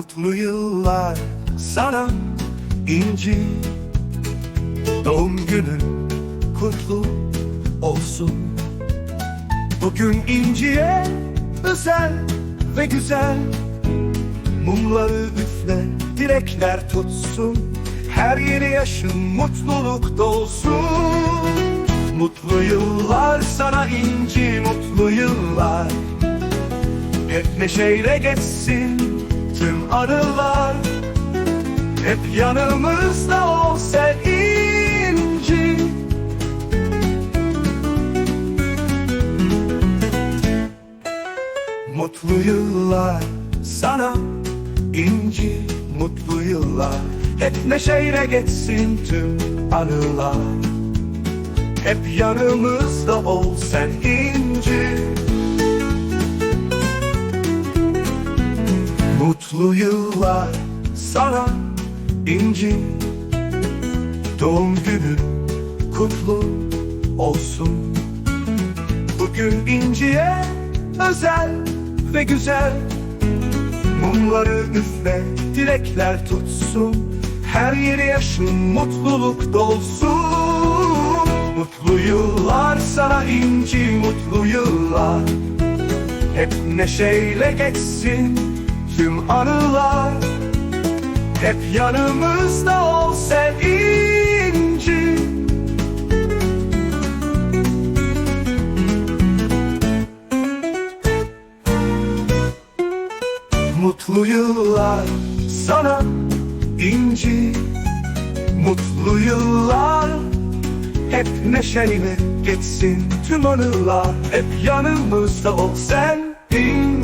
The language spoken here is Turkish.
Mutlu yıllar sana inci. Doğum günün kutlu olsun. Bugün inciye özel ve güzel. Mumları üfle, dilekler tutsun. Her yeni yaşın mutluluk dolsun. Mutlu yıllar sana inci, mutlu yıllar. Hep neşeyle geçsin arılar. Hep yanımızda ol sen inci. Mutlu yıllar sana inci Mutlu yıllar. Hep neşeyle geçsin tüm anılar. Hep yanımızda ol sen Mutlu yıllar sana inci. Doğum günün kutlu olsun. Bugün inciye özel ve güzel. Mumları üfle, dilekler tutsun. Her yeri yaşın mutluluk dolsun. Mutlu yıllar sana inci, mutlu yıllar. Hep neşeyle geçsin tüm anılar Hep yanımızda ol sen inci. Mutlu yıllar sana inci. Mutlu yıllar hep neşeyle geçsin tüm anılar. Hep yanımızda ol sen inci